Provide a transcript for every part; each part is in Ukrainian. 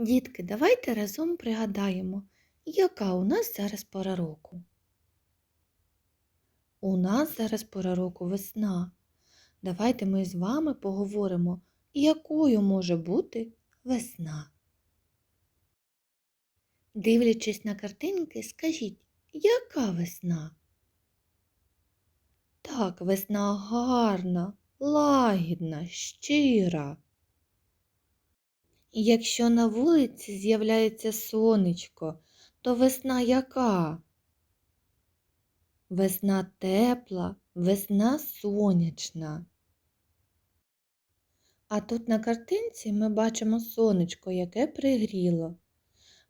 Дітки, давайте разом пригадаємо, яка у нас зараз пора року. У нас зараз пора року весна. Давайте ми з вами поговоримо, якою може бути весна. Дивлячись на картинки, скажіть, яка весна? Так, весна гарна, лагідна, щира. Якщо на вулиці з'являється сонечко, то весна яка? Весна тепла, весна сонячна. А тут на картинці ми бачимо сонечко, яке пригріло.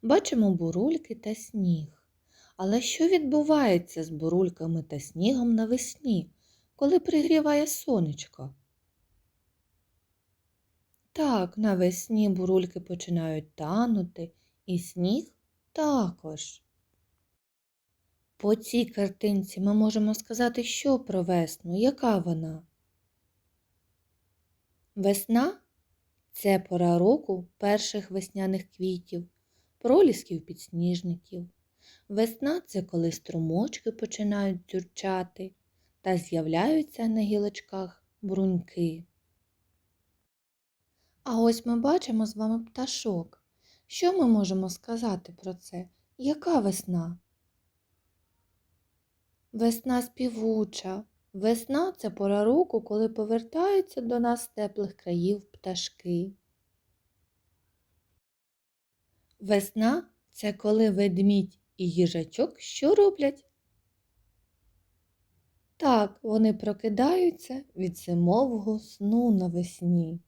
Бачимо бурульки та сніг. Але що відбувається з бурульками та снігом навесні, коли пригріває сонечко? Так, навесні бурульки починають танути, і сніг також. По цій картинці ми можемо сказати, що про весну, яка вона? Весна це пора року перших весняних квітів, пролісків підсніжників. Весна це коли струмочки починають дзюрчати та з'являються на гілочках бруньки. А ось ми бачимо з вами пташок. Що ми можемо сказати про це? Яка весна? Весна співуча. Весна це пора року, коли повертаються до нас теплих країв пташки. Весна це коли ведмідь і їжачок що роблять? Так, вони прокидаються від зимового сну навесні.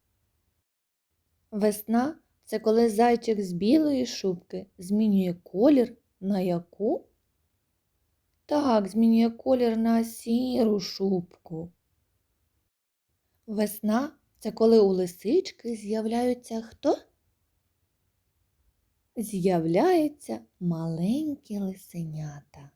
Весна це коли зайчик з білої шубки змінює колір на яку? Так, змінює колір на сіру шубку. Весна це коли у лисички з'являються хто? З'являються маленькі лисенята.